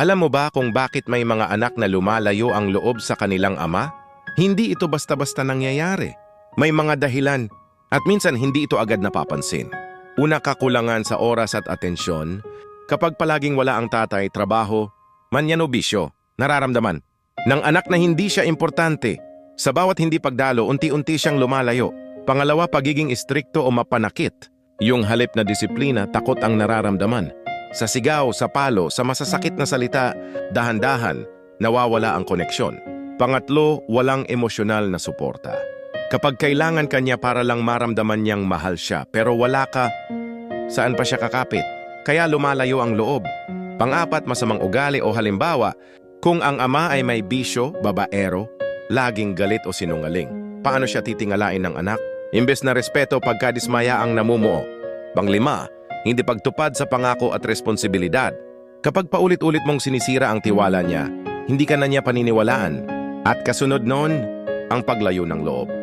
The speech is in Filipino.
Alam mo ba kung bakit may mga anak na lumalayo ang loob sa kanilang ama? Hindi ito basta-basta nangyayari. May mga dahilan at minsan hindi ito agad napapansin. Una kakulangan sa oras at atensyon. Kapag palaging wala ang tatay, trabaho, manyan o bisyo, nararamdaman ng anak na hindi siya importante. Sa bawat hindi pagdalo, unti-unti siyang lumalayo. Pangalawa, pagiging istrikto o mapanakit. Yung halip na disiplina, takot ang nararamdaman. Sa sigaw, sa palo, sa masasakit na salita, dahan-dahan, nawawala ang koneksyon. Pangatlo, walang emosyonal na suporta. Kapag kailangan kanya para lang maramdaman niyang mahal siya, pero wala ka, saan pa siya kakapit? Kaya lumalayo ang loob. Pangapat, masamang ugali o halimbawa, kung ang ama ay may bisyo, babaero, laging galit o sinungaling, paano siya titingalain ng anak? Imbes na respeto pagkadismaya ang namumuo. Panglima, hindi pagtupad sa pangako at responsibilidad. Kapag paulit-ulit mong sinisira ang tiwala niya, hindi ka na niya paniniwalaan. At kasunod noon, ang paglayo ng loob.